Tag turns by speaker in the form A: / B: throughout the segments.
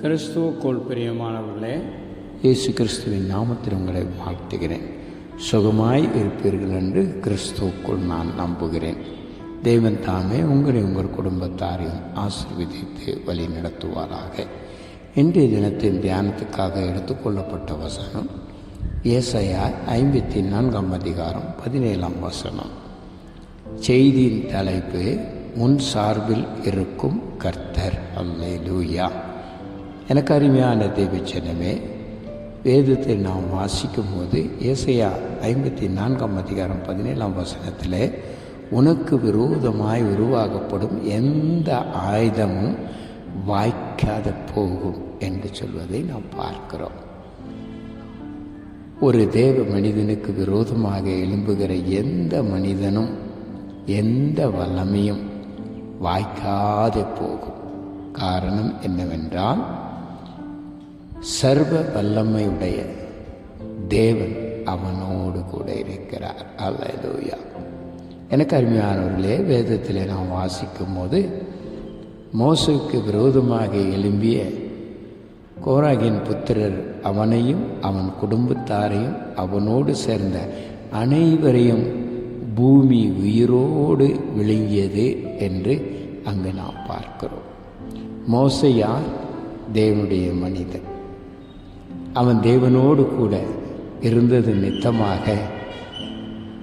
A: கிறிஸ்துவுக்குள் பிரியமானவர்களே இயேசு கிறிஸ்துவின் நாமத்தில் உங்களை வாழ்த்துகிறேன் சுகமாய் இருப்பீர்கள் என்று கிறிஸ்துவுக்குள் நான் நம்புகிறேன் தெய்வன் தாமே உங்களை உங்கள் குடும்பத்தாரையும் ஆசிர்வதித்து வழி நடத்துவாராக இன்றைய தினத்தின் தியானத்துக்காக எடுத்துக்கொள்ளப்பட்ட வசனம் ஏசையா ஐம்பத்தி நான்காம் அதிகாரம் பதினேழாம் வசனம் செய்தியின் தலைப்பு உன் சார்பில் இருக்கும் கர்த்தர் அம்மே லூயா எனக்கு அருமையான தேவச்சனமே வேதத்தை நாம் வாசிக்கும் போது ஏசையா ஐம்பத்தி நான்காம் அதிகாரம் பதினேழாம் வசனத்தில் உனக்கு விரோதமாய் உருவாகப்படும் எந்த ஆயுதமும் வாய்க்காத போகும் என்று சொல்வதை நாம் பார்க்கிறோம் ஒரு தேவ மனிதனுக்கு விரோதமாக எழும்புகிற எந்த மனிதனும் எந்த வல்லமையும் வாய்க்காது போகும் காரணம் என்னவென்றால் சர்வ வல்லமையுடைய தேவன் அவனோடு கூட இருக்கிறார் அல்லூயா எனக்கு அருமையானவர்களே வேதத்தில் நாம் வாசிக்கும் போது மோசுக்கு விரோதமாக எழும்பிய கோராகின் புத்திரர் அவனையும் அவன் குடும்பத்தாரையும் அவனோடு சேர்ந்த அனைவரையும் பூமி உயிரோடு விளங்கியது என்று அங்கு நாம் பார்க்கிறோம் மோசையார் தேவனுடைய மனிதன் அவன் தேவனோடு கூட இருந்தது நித்தமாக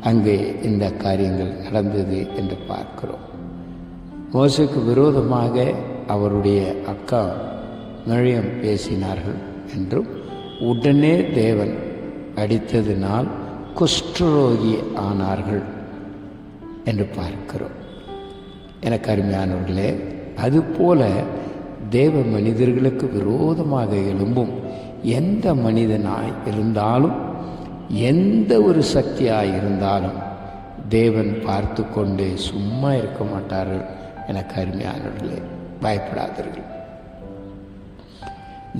A: அங்கே இந்த காரியங்கள் நடந்தது என்று பார்க்கிறோம் மோசுக்கு விரோதமாக அவருடைய அக்கா மழையம் பேசினார்கள் என்றும் உடனே தேவன் அடித்ததினால் குஷ்டரோகி ஆனார்கள் என்று பார்க்கிறோம் எனக்கு அருமையானவர்களே அதுபோல தேவ மனிதர்களுக்கு விரோதமாக எழும்பும் எந்த மனிதனாய் இருந்தாலும் எந்த ஒரு சக்தியாக இருந்தாலும் தேவன் பார்த்து கொண்டு சும்மா இருக்க மாட்டார்கள் என கருமையானவர்களே பயப்படாதீர்கள்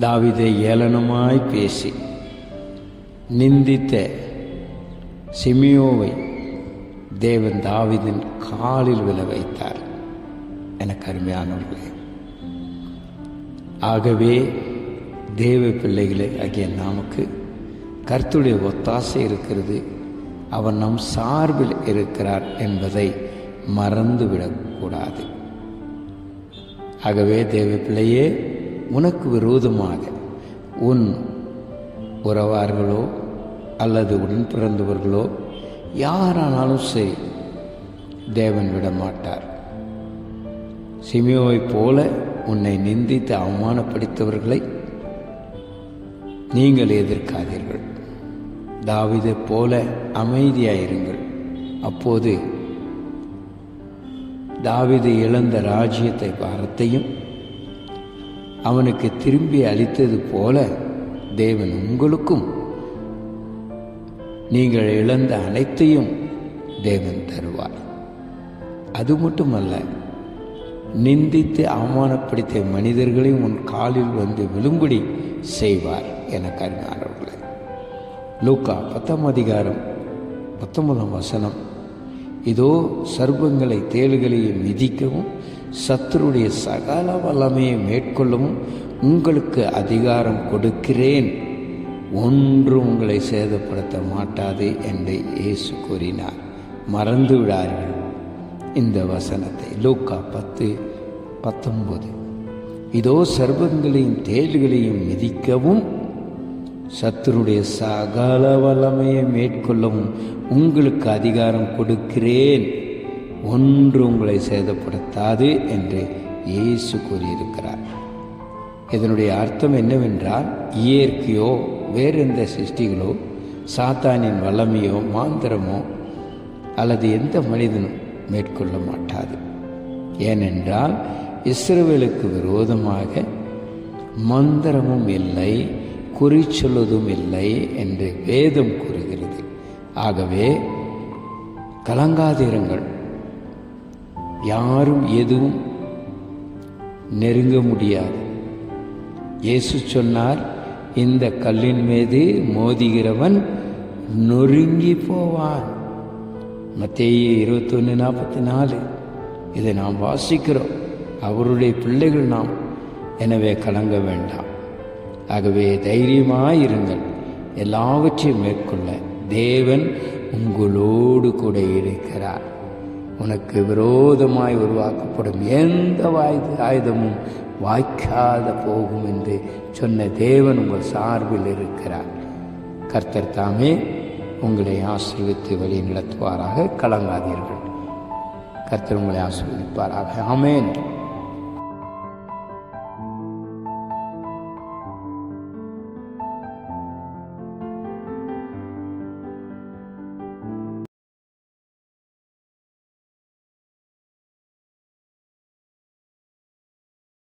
A: தாவிதை ஏளனமாய் பேசி நிந்தித்த சிமியோவை தேவன் தாவிதின் காலில் வில வைத்தார் என கருமையானவர்களே ஆகவே தேவ பிள்ளைகளை ஆகிய நமக்கு கர்த்துடைய ஒத்தாசை இருக்கிறது அவர் நம் சார்பில் இருக்கிறார் என்பதை மறந்துவிடக்கூடாது ஆகவே தேவ பிள்ளையே உனக்கு விரோதமாக உன் உறவார்களோ அல்லது உடன் பிறந்தவர்களோ யாரானாலும் சரி தேவன் விட மாட்டார் சிமியோவைப் போல உன்னை நிந்தித்து அவமானப்படுத்தவர்களை நீங்கள் எதிர்க்காதீர்கள் தாவிதை போல அமைதியாயிருங்கள் அப்போது தாவிது இழந்த ராஜ்யத்தை பாரத்தையும் அவனுக்கு திரும்பி அளித்தது போல தேவன் உங்களுக்கும் நீங்கள் இழந்த அனைத்தையும் தேவன் தருவார் அது மட்டுமல்ல நிந்தித்து அவமானப்படுத்திய மனிதர்களை உன் காலில் வந்து விழுங்குடி செய்வார் என கருங்கானவர்களே லூக்கா பத்தாம் அதிகாரம் பத்தொன்பதாம் வசனம் இதோ சர்வங்களை தேல்களையும் மிதிக்கவும் சத்துருடைய சகல வல்லமையை மேற்கொள்ளவும் உங்களுக்கு அதிகாரம் கொடுக்கிறேன் ஒன்று உங்களை சேதப்படுத்த மாட்டாது என்று இயேசு கூறினார் மறந்து விடார்கள் இந்த வசனத்தை லூக்கா பத்து பத்தொன்பது இதோ சர்வங்களையும் தேள்களையும் மிதிக்கவும் சத்துருடைய சகல வளமையை மேற்கொள்ளவும் உங்களுக்கு அதிகாரம் கொடுக்கிறேன் ஒன்று உங்களை சேதப்படுத்தாது என்று இயேசு கூறியிருக்கிறார் இதனுடைய அர்த்தம் என்னவென்றால் இயற்கையோ வேறு எந்த சிருஷ்டிகளோ சாத்தானின் வல்லமையோ மாந்திரமோ அல்லது எந்த மனிதனும் மேற்கொள்ள மாட்டாது ஏனென்றால் இஸ்ரேவேலுக்கு விரோதமாக மந்திரமும் இல்லை குறி சொல்வதும் இல்லை என்று வேதம் கூறுகிறது ஆகவே கலங்காதிரங்கள் யாரும் எதுவும் நெருங்க முடியாது இயேசு சொன்னார் இந்த கல்லின் மீது மோதுகிறவன் நொறுங்கி போவான் மத்தேயே இருபத்தொன்று நாற்பத்தி நாலு இதை நாம் வாசிக்கிறோம் அவருடைய பிள்ளைகள் நாம் எனவே கலங்க வேண்டாம் ஆகவே தைரியமாயிருங்கள் எல்லாவற்றையும் மேற்கொள்ள தேவன் உங்களோடு கூட இருக்கிறார் உனக்கு விரோதமாய் உருவாக்கப்படும் எந்த வாய்து ஆயுதமும் வாய்க்காத போகும் என்று சொன்ன தேவன் உங்கள் சார்பில் இருக்கிறார் கர்த்தர் தாமே உங்களை ஆசிர்வித்து வழி நடத்துவாராக கலங்காதீர்கள் கர்த்தர் உங்களை ஆசிர்வதிப்பாராக ஆமேன்